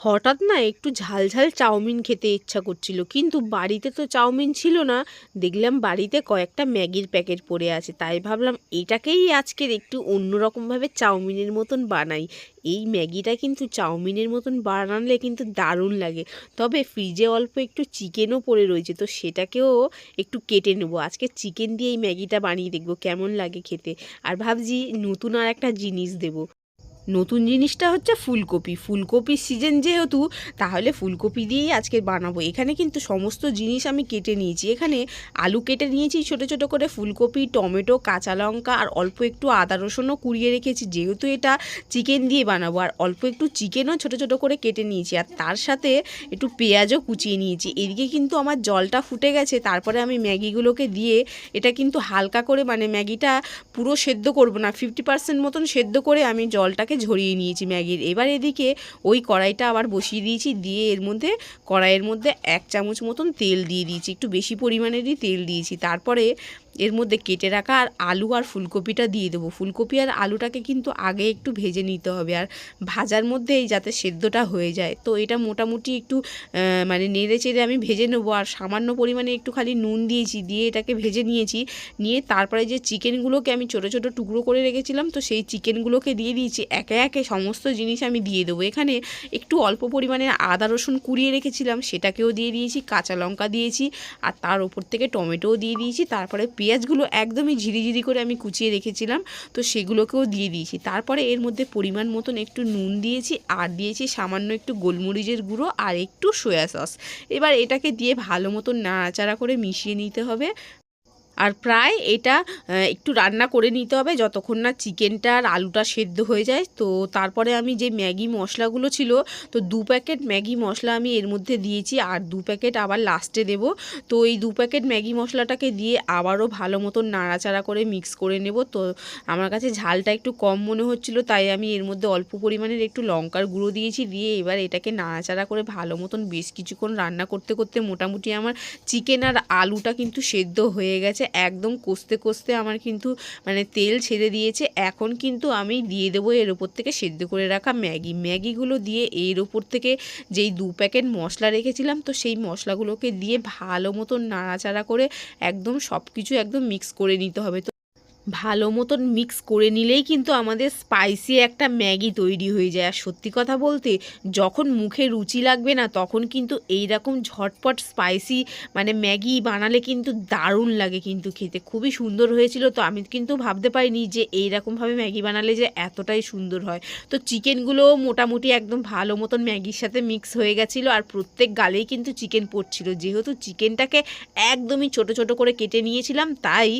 হঠাৎ না একটু ঝাল ঝাল চাউমিন খেতে ইচ্ছা করছিল, কিন্তু বাড়িতে তো চাউমিন ছিল না। দেখলাম বাড়িতে কয়েকটা ম্যাগির প্যাকেট পড়ে আছে, তাই ভাবলাম এটাকেই আজকের একটু অন্যরকমভাবে চাউমিনের মতন বানাই। এই ম্যাগিটা কিন্তু চাউমিনের মতন বানালে কিন্তু দারুণ লাগে। তবে ফ্রিজে অল্প একটু চিকেনও পড়ে রয়েছে, তো সেটাকেও একটু কেটে নেব। আজকে চিকেন দিয়ে এই ম্যাগিটা বানিয়ে দেখব কেমন লাগে খেতে। আর ভাবছি নতুন আর একটা জিনিস দেবো। নতুন জিনিসটা হচ্ছে ফুলকপি। ফুলকপির সিজন যেহেতু, তাহলে ফুলকপি দিয়েই আজকে বানাবো। এখানে কিন্তু সমস্ত জিনিস আমি কেটে নিয়েছি। এখানে আলু কেটে নিয়েছি, ছোট ছোট করে ফুলকপি, টমেটো, কাঁচা লঙ্কা আর অল্প একটু আদা রসুনও কুড়িয়ে রেখেছি। যেহেতু এটা চিকেন দিয়ে বানাবো আর অল্প একটু চিকেনও ছোট ছোট করে কেটে নিয়েছি। আর তার সাথে একটু পেঁয়াজও কুচিয়ে নিয়েছি। এদিকে কিন্তু আমার জলটা ফুটে গেছে। তারপরে আমি ম্যাগিগুলোকে দিয়ে এটা কিন্তু হালকা করে মানে ম্যাগিটা পুরো সেদ্ধ করব না ফিফটি পার্সেন্ট মতন সেদ্ধ করে আমি জলটাকে ঝরিয়ে নিয়েছি ম্যাগির। এবার এদিকে ওই কড়াইটা আবার বসিয়ে দিয়েছি, দিয়ে এর মধ্যে, কড়াইয়ের মধ্যে এক চামচ মতন তেল দিয়ে দিয়েছি। একটু বেশি পরিমাণেরই তেল দিয়েছি। তারপরে এর মধ্যে কেটে রাখা আর আলু আর ফুলকপিটা দিয়ে দেবো। ফুলকপি আর আলুটাকে কিন্তু আগে একটু ভেজে নিতে হবে আর ভাজার মধ্যেই যাতে সেদ্ধটা হয়ে যায়। তো এটা মোটামুটি একটু মানে নেড়ে চেড়ে আমি ভেজে নেব আর সামান্য পরিমাণে একটু খালি নুন দিয়েছি, দিয়ে এটাকে ভেজে নিয়েছি। নিয়ে তারপরে যে চিকেনগুলোকে আমি ছোটো ছোটো টুকরো করে রেখেছিলাম, তো সেই চিকেনগুলোকে দিয়ে দিয়েছি। একে একে সমস্ত জিনিস আমি দিয়ে দেবো। এখানে একটু অল্প পরিমাণে আদা, রসুন কুড়িয়ে রেখেছিলাম, সেটাকেও দিয়ে দিয়েছি, কাঁচা লঙ্কা দিয়েছি, আর তার ওপর থেকে টমেটোও দিয়ে দিয়েছি, তারপরে পেঁয়াজগুলো একদমই ঝিরিঝিরি করে আমি কুচিয়ে রেখেছিলাম, তো সেগুলোকেও দিয়ে দিয়েছি। তারপরে এর মধ্যে পরিমাণ মতন একটু নুন দিয়েছি, আর দিয়েছি সামান্য একটু গোলমরিচের গুঁড়ো আর একটু সয়া সস। এবার এটাকে দিয়ে ভালো মতন নাড়াচাড়া করে মিশিয়ে নিতে হবে। আর প্রায় এটা একটু রান্না করে নিতে হবে যতক্ষণ না চিকেনটা আর আলুটা সেদ্ধ হয়ে যায়। তো তারপরে আমি যে ম্যাগি মশলাগুলো ছিল, তো দু প্যাকেট ম্যাগি মশলা আমি এর মধ্যে দিয়েছি আর দু প্যাকেট আবার লাস্টে দেব। তো এই দু প্যাকেট ম্যাগি মশলাটাকে দিয়ে আবারও ভালো মতন নাড়াচাড়া করে মিক্স করে নেব। তো আমার কাছে ঝালটা একটু কম মনে হচ্ছিল, তাই আমি এর মধ্যে অল্প পরিমাণের একটু লঙ্কার গুঁড়ো দিয়েছি, দিয়ে এবার এটাকে নাড়াচাড়া করে ভালো মতন বেশ কিছুক্ষণ রান্না করতে করতে মোটামুটি আমার চিকেন আর আলুটা কিন্তু সেদ্ধ হয়ে গেছে। একদম কষতে কষতে আমার কিন্তু মানে তেল ছেড়ে দিয়েছে। এখন কিন্তু আমি দিয়ে দেবো এর ওপর থেকে সেদ্ধ করে রাখা ম্যাগি। ম্যাগিগুলো দিয়ে এর ওপর থেকে যেই দু প্যাকেট মশলা রেখেছিলাম, তো সেই মশলাগুলোকে দিয়ে ভালো মতন নাড়াচাড়া করে একদম সব কিছু একদম মিক্স করে নিতে হবে। তো ভালো মতন মিক্স করে নিলেই কিন্তু আমাদের স্পাইসি একটা ম্যাগি তৈরি হয়ে যায়। আর সত্যি কথা বলতে, যখন মুখে রুচি লাগবে না, তখন কিন্তু এই রকম ঝটপট স্পাইসি মানে ম্যাগি বানালে কিন্তু দারুণ লাগে কিন্তু খেতে। খুবই সুন্দর হয়েছিল তো আমি কিন্তু ভাবতে পারিনি যে এই রকমভাবে ম্যাগি বানালে যে এতটাই সুন্দর হয়। তো চিকেনগুলোও মোটামুটি একদম ভালো মতন ম্যাগির সাথে মিক্স হয়ে গেছিল আর প্রত্যেক গালেই কিন্তু চিকেন পড়ছিল। যেহেতু চিকেনটাকে একদমই ছোট ছোট করে কেটে নিয়েছিলাম, তাই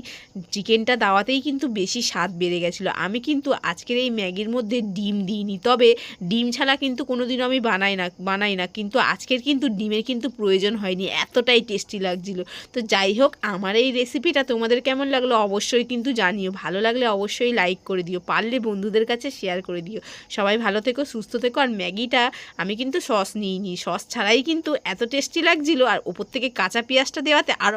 চিকেনটা দাওয়াতেই তাতেই কিন্তু বেশি স্বাদ বেড়ে গেছিল। আমি কিন্তু আজকের এই ম্যাগির মধ্যে ডিম দিইনি। তবে ডিম ছাড়া কিন্তু কোনো দিনও আমি বানাই না বানাই না। কিন্তু আজকের কিন্তু ডিমের কিন্তু প্রয়োজন হয়নি। এতটাই টেস্টি লাগছিল। তো যাই হোক, আমার এই রেসিপিটা তোমাদের কেমন লাগল অবশ্যই কিন্তু জানিও। ভালো লাগলে অবশ্যই লাইক করে দিও। পারলে বন্ধুদের কাছে শেয়ার করে দিও। সবাই ভালো থেকো, সুস্থ থেকো। আর ম্যাগিটা আমি কিন্তু সস নিইনি। সস ছাড়াই কিন্তু এত টেস্টি লাগছিল। আর ওপর থেকে কাঁচা পেঁয়াজটা দেওয়াতে আরও